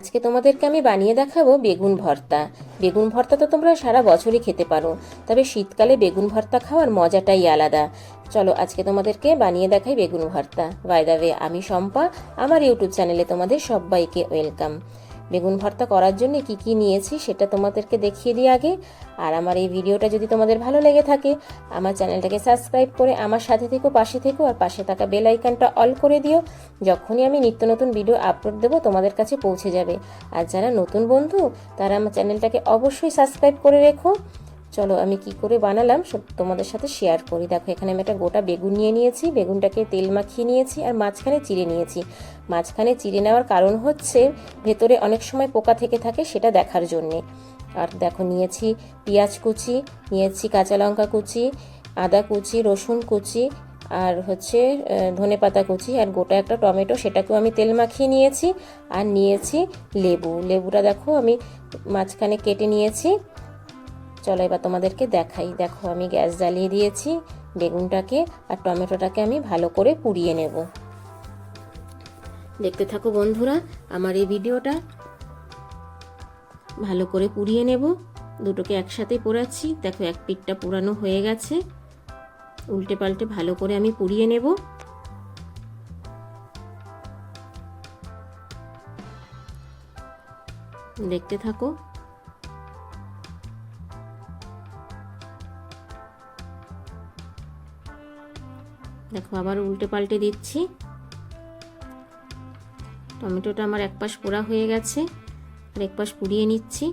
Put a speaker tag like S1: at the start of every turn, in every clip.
S1: আজকে তোমাদেরকে আমি বানিয়ে দেখাবো বেগুন ভর্তা। বেগুন ভর্তা তো তোমরা সারা বছরই খেতে পারো, তবে শীতকালে বেগুন ভর্তা খাওয়ার মজাটাই আলাদা। চলো আজকে তোমাদেরকে বানিয়ে দেখাই বেগুন ভর্তা। বাই ওয়ে আমি শম্পা, আমার ইউটিউব চ্যানেলে তোমাদের সবাইকে ওয়েলকাম বেগুন ভর্তা করার জন্য কি কি নিয়েছি সেটা তোমাদেরকে দেখিয়ে দিই আগে। আর আমার এই ভিডিওটা যদি তোমাদের ভালো লেগে থাকে, আমার চ্যানেলটাকে সাবস্ক্রাইব করে আমার সাথে থেকো, পাশে থেকো, আর পাশে থাকা বেল আইকনটা অল করে দিও। যখনই আমি নিত্য নতুন ভিডিও আপলোড দেবো, তোমাদের কাছে পৌঁছে যাবে। আর যারা নতুন বন্ধু, তারা আমার চ্যানেলটাকে অবশ্যই সাবস্ক্রাইব করে রেখো। চলো আমি কি করে বানালাম সব তোমাদের সাথে শেয়ার করি। দেখো, এখানে আমি একটা গোটা বেগুন নিয়ে নিয়েছি, বেগুনটাকে তেল মাখিয়ে নিয়েছি আর মাঝখানে চিড়ে নিয়েছি। মাঝখানে চিড়ে নেওয়ার কারণ হচ্ছে ভেতরে অনেক সময় পোকা থেকে থাকে সেটা দেখার জন্যে। আর দেখো, নিয়েছি পেঁয়াজ কুচি, নিয়েছি কাঁচা লঙ্কা কুচি, আদা কুচি, রসুন কুচি আর হচ্ছে ধনে পাতা কুচি আর গোটা একটা টমেটো, সেটাকেও আমি তেল মাখিয়ে নিয়েছি আর নিয়েছি লেবু। লেবুটা দেখো, আমি মাঝখানে কেটে নিয়েছি। চলো এবার তোমাদেরকে দেখাই। দেখো, আমি গ্যাস জ্বালিয়ে দিয়েছি, বেগুনটাকে আর টমেটোটাকে আমি ভালো করে পুড়িয়ে নেব। দেখতে থাকো বন্ধুরা, আমার এই ভিডিওটা। ভালো করে পুড়িয়ে নেব। দুটোকে একসাথে পোড়াচ্ছি। দেখো, এক পিঠটা পুরানো হয়ে গেছে। উল্টে পাল্টে ভালো করে আমি পুড়িয়ে নেব। দেখতে থাকো দেখো আবার উল্টে পাল্টে দিচ্ছি। টমেটোটা আমার এক পাশ পোড়া হয়ে গেছে, আর এক পাশ পুড়িয়ে নিচ্ছি।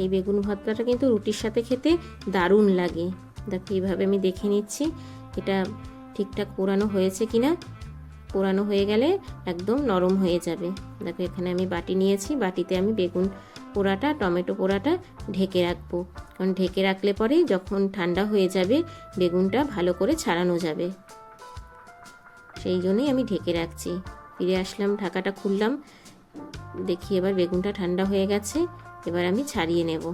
S1: এই বেগুন ভর্তাটা কিন্তু রুটির সাথে খেতে দারুণ লাগে। দেখো এইভাবে আমি দেখে নিচ্ছি, এটা ঠিকঠাক পোড়ানো হয়েছে কিনা। পোড়ানো হয়ে গেলে একদম নরম হয়ে যাবে। দেখো এখানে আমি বাটি নিয়েছি, বাটিতে আমি বেগুন পোড়াটা, টমেটো পোড়াটা ঢেকে রাখব। কারণ ঢেকে রাখলে পরে যখন ঠান্ডা হয়ে যাবে, বেগুনটা ভালো করে ছাড়ানো যাবে। সেই জন্যই আমি ঢেকে রাখছি। ফিরে আসলাম, ঢাকাটা খুললাম। দেখি এবার বেগুনটা ঠান্ডা হয়ে গেছে, এবার আমি ছাড়িয়ে নেব।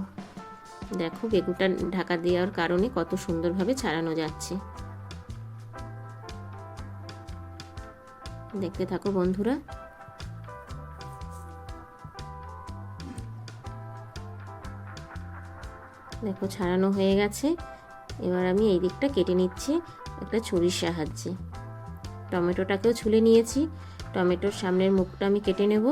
S1: দেখো বেগুনটা ঢাকা দেওয়ার কারণে কত সুন্দরভাবে ছাড়ানো যাচ্ছে। দেখতে থাকো বন্ধুরা। দেখো ছাড়ানো হয়ে গেছে। এবার আমি এই দিকটা কেটে নিচ্ছি একটা ছুরির সাহায্যে। টমেটোটাকেও ছুলে নিয়েছি। টমেটোর সামনের মুখটা আমি কেটে নেব।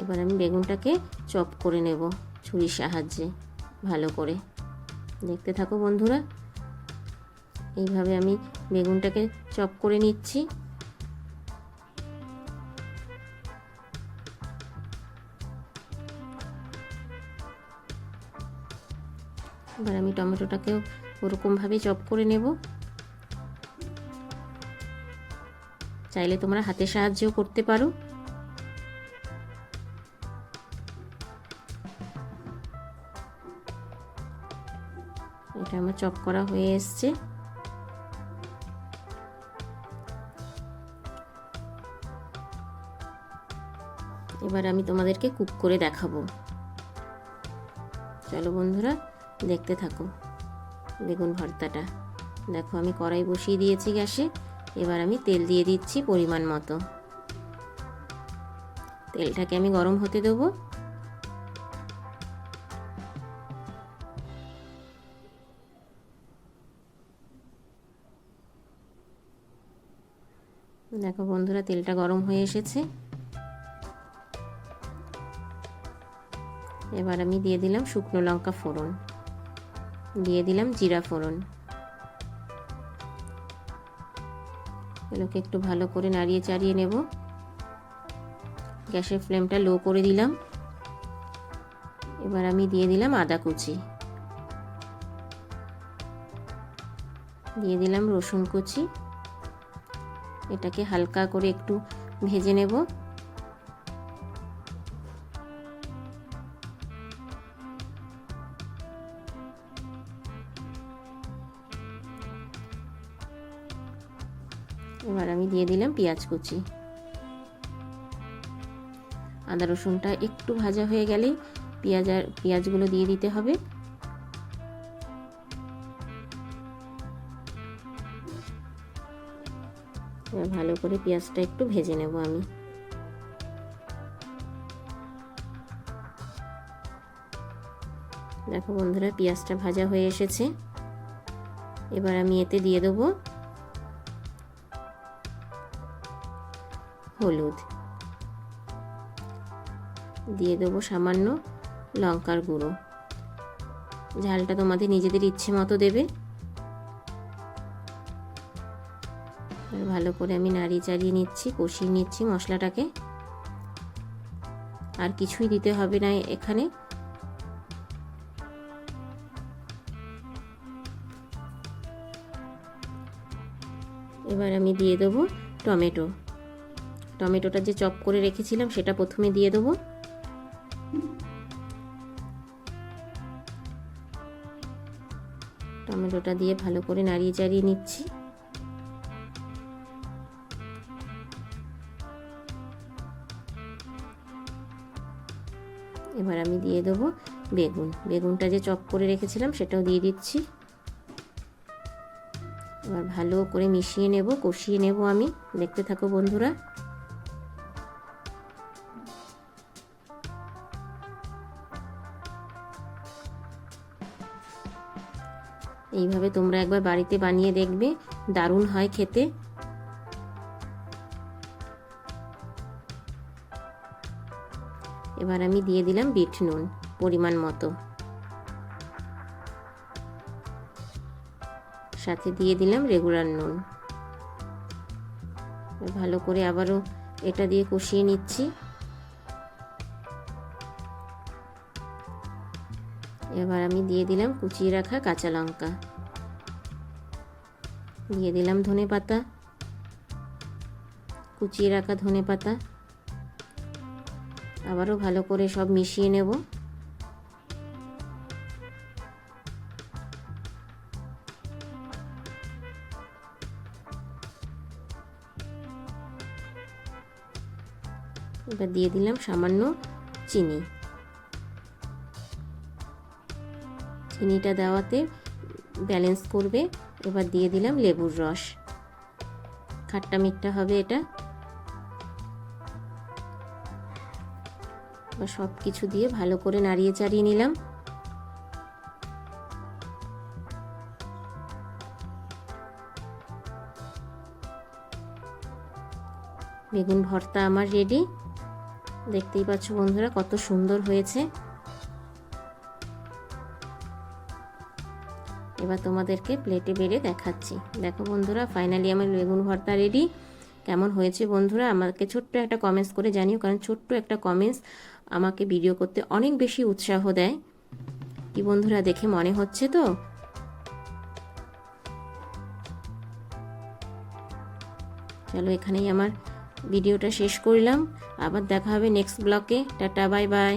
S1: এবার আমি বেগুনটাকে চপ করে নেব ছুরির সাহায্যে ভালো করে। দেখতে থাকো বন্ধুরা। এইভাবে আমি বেগুনটাকে চপ করে নিচ্ছি। এবার আমি টমেটোটাকেও ওরকমভাবে চপ করে নেব। চাইলে তোমরা হাতে সাহায্যও করতে পারো। এটা আমার চপ করা হয়ে এসছে। এবার আমি তোমাদেরকে কুক করে দেখাবো। চলো বন্ধুরা দেখতে থাকো। বেগুন ভর্তাটা। দেখো, আমি কড়াই বসিয়ে দিয়েছি গ্যাসে। এবার আমি তেল দিয়ে দিচ্ছি পরিমাণ মতো। তেলটাকে আমি গরম হতে দেবো। দেখো বন্ধুরা, তেলটা গরম হয়ে এসেছে। এবার আমি দিয়ে দিলাম শুকনো লঙ্কা ফোড়ন। দিয়ে দিলাম জিরা ফোড়ন। এগুলোকে একটু ভালো করে নাড়িয়ে চাড়িয়ে নেব। গ্যাসের ফ্লেমটা লো করে দিলাম। এবার আমি দিয়ে দিলাম আদা কুচি। দিয়ে দিলাম রসুন কুচি। এটাকে হালকা করে একটু ভেজে নেব। এবার আমি দিয়ে দিলাম পেঁয়াজ কুচি। আদা রসুনটা একটু ভাজা হয়ে গেলেই পেঁয়াজ আর পেঁয়াজগুলো দিয়ে দিতে হবে। ভালো করে পেঁয়াজটা একটু ভেজে নেব আমি। দেখো বন্ধুরা, পেঁয়াজটা ভাজা হয়ে এসেছে। এবার আমি এতে দিয়ে দেবো হলুদ। দিয়ে দেবো সামান্য লঙ্কার গুঁড়ো। ঝালটা তোমাদের নিজেদের ইচ্ছে মতো দেবে। ভালো করে আমি নাড়িয়ে চাড়িয়ে নিচ্ছি, কষিয়ে নিচ্ছি মশলাটাকে। আর কিছুই দিতে হবে না এখানে। এবার আমি দিয়ে দেবো টমেটো। টমেটোটা যে চপ করে রেখেছিলাম, সেটা প্রথমে দিয়ে দেবো। টমেটোটা দিয়ে ভালো করে নাড়িয়ে চাড়িয়ে নিচ্ছি। এবার আমি দিয়ে দেবো বেগুন। বেগুনটা যে চপ করে রেখেছিলাম, সেটাও দিয়ে দিচ্ছি। এবার ভালো করে মিশিয়ে নেব, কষিয়ে নেব আমি। দেখতে থাকো বন্ধুরা। এইভাবে তোমরা একবার বাড়িতে বানিয়ে দেখবে, দারুণ হয় খেতে। এবার আমি দিয়ে দিলাম বিট নুন, পরিমাণ মতো। সাথে দিয়ে দিলাম রেগুলার নুন। ভালো করে আবারও এটা দিয়ে কষিয়ে নিচ্ছি। এবার আমি দিয়ে দিলাম কুচিয়ে রাখা কাঁচা লঙ্কা। দিয়ে দিলাম ধনে পাতা। কুচিয়ে রাখা ধনে পাতা। আবারও ভালো করে সব মিশিয়ে নেব। এবার দিয়ে দিলাম সামান্য চিনি। চিনিটা দেওয়াতে ব্যালেন্স করবে। এবার দিয়ে দিলাম লেবুর রস। খাট্টা মিট্টা হবে এটা। সব কিছু দিয়ে ভালো করে নাড়িয়ে চাড়িয়ে নিলাম। বেগুন ভর্তা আমার রেডি দেখতেই পাচ্ছ বন্ধুরা কত সুন্দর হয়েছে। এবার তোমাদেরকে প্লেটে বেড়ে দেখাচ্ছি। দেখো বন্ধুরা ফাইনালি আমার বেগুন ভর্তা রেডি কেমন হয়েছে বন্ধুরা? আমাকে ছোট্ট একটা কমেন্টস করে জানিও, কারণ ছোট্ট একটা কমেন্টস আমাকে ভিডিও করতে অনেক বেশি উৎসাহ দেয়। কি বন্ধুরা, দেখে মনে হচ্ছে তো? চলো এখানেই আমার ভিডিওটা শেষ করলাম। আবার দেখা হবে নেক্সট ব্লকে টাটা বাই বাই